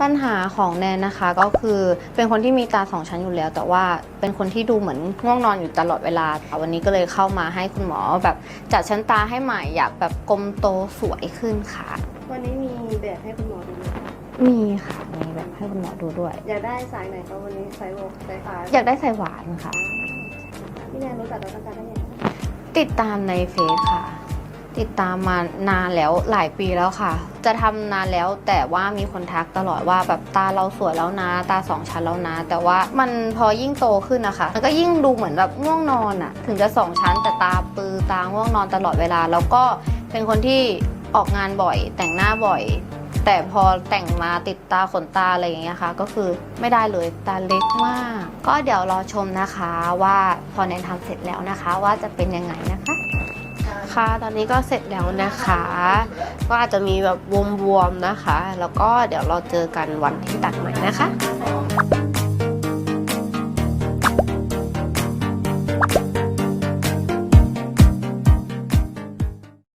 ปัญหาของแนนนะคะก็คือเป็นคนที่มีตาสองชั้นอยู่แล้ว แต่ว่าเป็นคนที่ดูเหมือนง่วงนอนอยู่ตลอดเวลาค่ะวันนี้ก็เลยเข้ามาให้คุณหมอแบบจัดชั้นตาให้ใหม่อยากแบบกลมโตสวยขึ้นค่ะ วันนี้มีแบบให้คุณหมอดูไหมคะมีค่ะมีแบบให้คุณหมอดูด้วย อยากได้สายไหนคะวันนี้สายโวกสายฟ้าอยากได้ใส่หวานค่ะพี่แนนรู้จักดรการได้ยังไงติดตามในเฟซค่ะ ติดตามมานานแล้วหลายปีแล้วค่ะ จะทำนานแล้วแต่ว่ามีคนทักตลอดว่าแบบตาเราสวยแล้วนะ ตาสองชั้นแล้วนะ แต่ว่ามันพอยิ่งโตขึ้นนะคะ มันก็ยิ่งดูเหมือนแบบง่วงนอนอะถึงจะสองชั้นแต่ตาปือตาง่วงนอนตลอดเวลา แล้วก็เป็นคนที่ออกงานบ่อย แต่งหน้าบ่อย แต่พอแต่งมาติดตาขนตาอะไรอย่างเงี้ยค่ะ ก็คือไม่ได้เลยตาเล็กมาก ก็เดี๋ยวรอชมนะคะว่าพอแนนทำเสร็จแล้วนะคะ ว่าจะเป็นยังไงนะคะค่ะ ตอนนี้ก็เสร็จแล้วนะคะ ก็อาจจะมีแบบบวมๆนะคะ แล้วก็เดี๋ยวเราเจอกันวันที่ตัดใหม่นะคะ